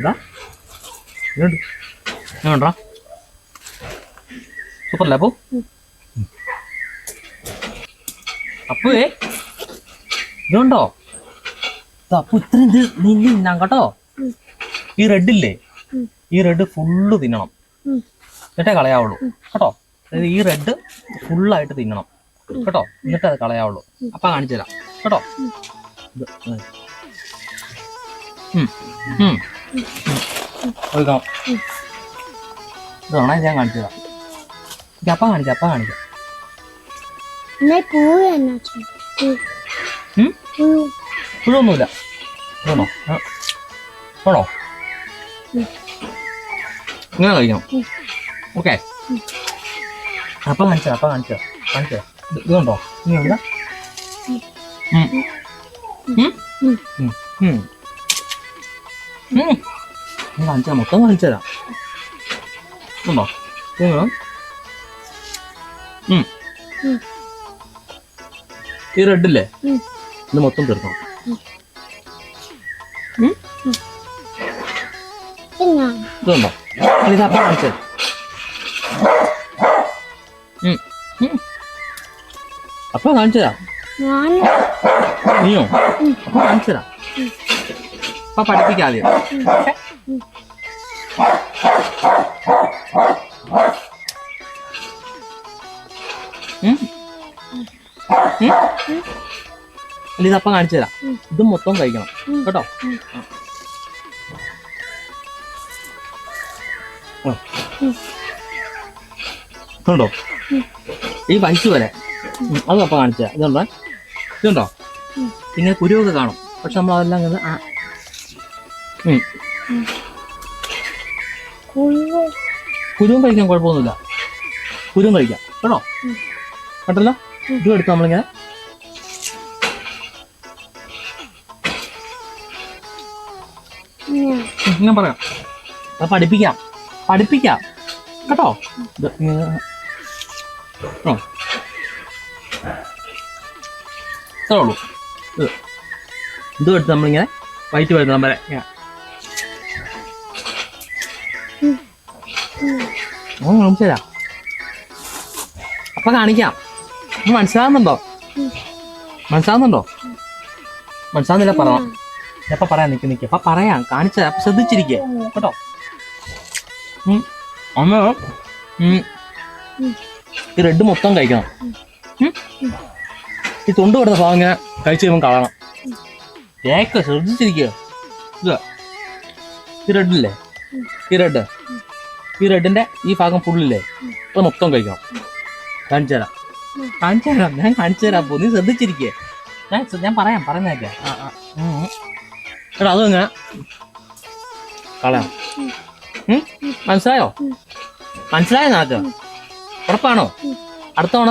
ഇതാ. ഇങ്ങോട്ടാ. സൂപ്പർ അല്ലേ അപ്പു? അപ്പുവേ ഇതുണ്ടോ? ഇത് അപ്പു ഇത്രയും ഇത് നീ നീ തിന്നാം കേട്ടോ. ഈ റെഡ് ഇല്ലേ? ഈ റെഡ് ഫുള്ള് തിന്നണം. എന്നിട്ടേ കളയാവുള്ളൂ. കേട്ടോ? അതായത് ഈ റെഡ് ഫുള്ളായിട്ട് തിന്നണം. കേട്ടോ? എന്നിട്ടേ അത് കളയാവുള്ളൂ. അപ്പൊ കാണിച്ചു തരാം കേട്ടോ ഇങ്ങനെ. ഉം. ഉം. ഉം. ഒഴുകാം ഞാൻ കാണിച്ചു തരാം ഇത് അപ്പ കാണിക്കാം അപ്പ കാണിക്കാം? പുഴൊന്നുമില്ല വേണോ. വേണോ ഇങ്ങനെ കഴിക്കണം ഓക്കെ അപ്പ കാണിച്ചു അപ്പ കാണിച്ചു കാണിച്ചു ഇത് കണ്ടോ ഇനി ഉണ്ട് ഉം. 이거. ഉം. ഉം. ഉം. ഞാൻ കാണിച്ചു തരാം മൊത്തം കാണിച്ചു തരാം ഉണ്ടോ ഇത് വേണം. ഉം. ഉം. ഈ റെഡ് ഇല്ലേ ഉം. ഇത് മൊത്തം പിന്നെ ഇതുണ്ടോ ഇത് അപ്പം കാണിച്ചു തരാം ഉം. ഉം. അപ്പൊ കാണിച്ചു തരാം ഞാൻ നീയോ അപ്പൊ കാണിച്ചു തരാം അപ്പൊ പഠിപ്പിക്കാം ആദ്യം ഓക്കേ? ഉം? ഉം? അല്ല ഇതപ്പം കാണിച്ചു തരാം. ഇത് മൊത്തം കഴിക്കണം. കേട്ടോ? ഇതുണ്ടോ? ഈ വയസ്സ് വരെ. അത് അപ്പം കാണിച്ചു തരാം. ഇതുണ്ടോ? ഇതുണ്ടോ. ഇങ്ങനെ കുരുവൊക്കെ കാണും. പക്ഷെ നമ്മൾ അതെല്ലാം കുരുവും കഴിക്കാൻ കുഴപ്പമൊന്നുമില്ല കുരുവും കഴിക്കാം കേട്ടോ. കേട്ടല്ലോ. ഇതും എടുത്ത് നമ്മളിങ്ങനെ. ഞാൻ പറയാം. പഠിപ്പിക്കാം. പഠിപ്പിക്കാം. കേട്ടോ? ആ. ഇത്രേ ഉള്ളൂ. ഇത്. ഇതും എടുത്ത് നമ്മളിങ്ങനെ വൈറ്റ് വരുന്ന വരെ. കാണിച്ചു തരാം അപ്പൊ കാണിക്കാം. മനസ്സിലാവുന്നുണ്ടോ. മനസ്സിലാവുന്നുണ്ടോ? മനസ്സിലാവുന്നില്ല പറയണം എപ്പ പറയാം? നിക്ക് നിക്ക്. അപ്പൊ പറയാം? കാണിച്ച അപ്പൊ ശ്രദ്ധിച്ചിരിക്കേ. കേട്ടോ. ഉം. ഈ റെഡ് മൊത്തം കഴിക്കണം. ഈ തൊണ്ട് കിടന്ന ഭാഗം ഇങ്ങനെ കഴിച്ചു കഴിയുമ്പോൾ കളയണം. കേക്ക് ശ്രദ്ധിച്ചിരിക്കുക ഇത്. ഈ റെഡില്ലേ ഈ റെഡ് ഈ റെഡിന്റെ ഈ ഭാഗം ഫുള്ളില്ലേ ഇപ്പൊ മൊത്തം കഴിക്കണം. കാണിച്ചു തരാം. കാണിച്ചു തരാം. ഞാൻ കാണിച്ചു തരാം പോ നീ ശ്രദ്ധിച്ചിരിക്കേ. ഞാൻ ഞാൻ പറയാം. ഉം. എടാ അത് ഇങ്ങനെ കളയാം. മനസ്സിലായോ. മനസ്സിലായോ നാക്ക് ഉറപ്പാണോ? അടുത്തവണ അടുത്ത തവണ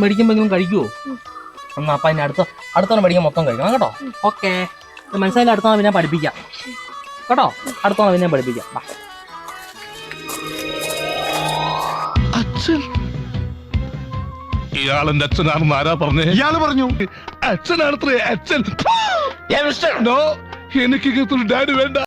മേടിക്കുമ്പോഴെങ്കിലും കഴിക്കുവോ? ഉം. എന്നാ അപ്പൊ അതിന് അടുത്ത അടുത്ത തവണ മേടിക്കാൻ മൊത്തം കഴിക്കണം കേട്ടോ. ഓക്കെ. മനസ്സിലായില്ല അടുത്ത തവണ പിന്നെ പഠിപ്പിക്കാം. കേട്ടോ? അടുത്ത തവണ പിന്നെ പഠിപ്പിക്കാം. ഇയാളെന്റെ അച്ഛനാണെന്ന് ആരാ പറഞ്ഞേ? ഇയാൾ പറഞ്ഞു. അച്ഛനാണത്രേ അച്ഛൻ. നോ എനിക്ക് ഡാഡി വേണ്ട.